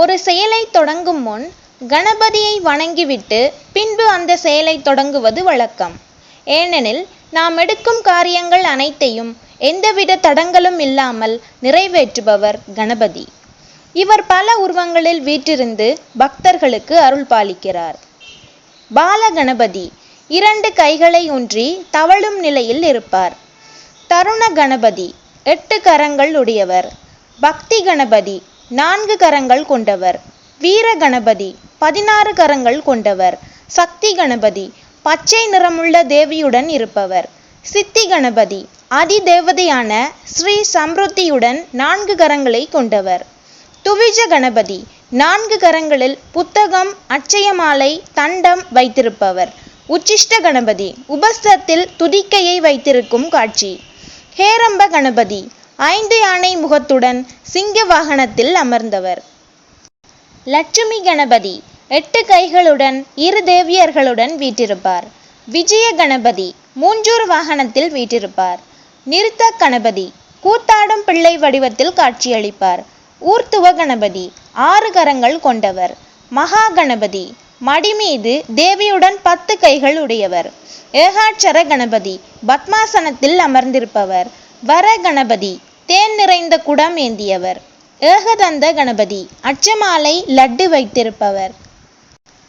ஒரு செயலை தொடங்கும் முன் கணபதியை வணங்கிவிட்டு பின்பு அந்த செயலை தொடங்குவது வழக்கம். ஏனெனில் நாம் எடுக்கும் காரியங்கள் அனைத்தையும் எந்தவித தடங்கலும் இல்லாமல் நிறைவேற்றுபவர் கணபதி. இவர் பல உருவங்களில் வீற்றிருந்து பக்தர்களுக்கு அருள் பாலிக்கிறார். பால கணபதி இரண்டு கைகளை ஊன்றி தவழும் நிலையில் இருப்பார். தருண கணபதி எட்டு கரங்கள் உடையவர். பக்தி கணபதி நான்கு கரங்கள் கொண்டவர். வீர கணபதி பதினாறு கரங்கள் கொண்டவர். சக்தி கணபதி பச்சை நிறமுள்ள தேவியுடன் இருப்பவர். சித்தி கணபதி அதிதேவதையான ஸ்ரீ சம்ருத்தியுடன் நான்கு கரங்களை கொண்டவர். துவிஜ கணபதி நான்கு கரங்களில் புத்தகம் அச்சயமாலை தண்டம் வைத்திருப்பவர். உச்சிஷ்ட கணபதி உபஸ்தத்தில் துதிக்கையை வைத்திருக்கும் காட்சி. ஹேரம்ப கணபதி ஐந்து யானை முகத்துடன் சிங்க வாகனத்தில் அமர்ந்தவர். லட்சுமி கணபதி எட்டு கைகளுடன் இரு தேவியர்களுடன் வீற்றிருப்பார். விஜய கணபதி மூஞ்சூர் வாகனத்தில் வீற்றிருப்பார். நிறுத்த கணபதி கூத்தாடும் பிள்ளை வடிவத்தில் காட்சியளிப்பார். ஊர்த்துவ கணபதி ஆறு கரங்கள் கொண்டவர். மகா கணபதி மடி மீது தேவியுடன் பத்து கைகள் உடையவர். ஏகாட்சர கணபதி பத்மாசனத்தில் அமர்ந்திருப்பவர். வர கணபதி தேன் நிறைந்த குடம் ஏந்தியவர். ஏகதந்த கணபதி அட்சமாலை லட்டு வைத்திருப்பவர்.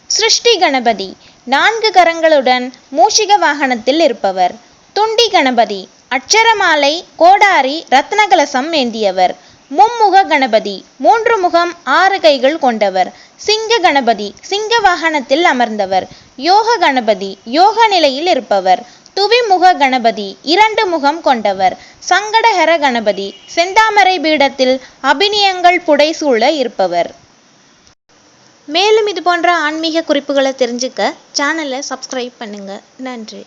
சிருஷ்டி கணபதி நான்கு கரங்களுடன் மூஷிக வாகனத்தில் இருப்பவர். துண்டி கணபதி அச்சரமாலை கோடாரி ரத்னகலசம் ஏந்தியவர். மும்முக கணபதி மூன்று முகம் ஆறு கைகள் கொண்டவர். சிங்க கணபதி சிங்க வாகனத்தில் அமர்ந்தவர். யோக கணபதி யோக நிலையில் இருப்பவர். துவிமுக கணபதி இரண்டு முகம் கொண்டவர். சங்கடஹர கணபதி செந்தாமரை பீடத்தில் அபிநயங்கள் புடைசூழ இருப்பவர். மேலும் இதுபோன்ற ஆன்மீக குறிப்புகளை தெரிஞ்சுக்க சேனலை சப்ஸ்கிரைப் பண்ணுங்க. நன்றி.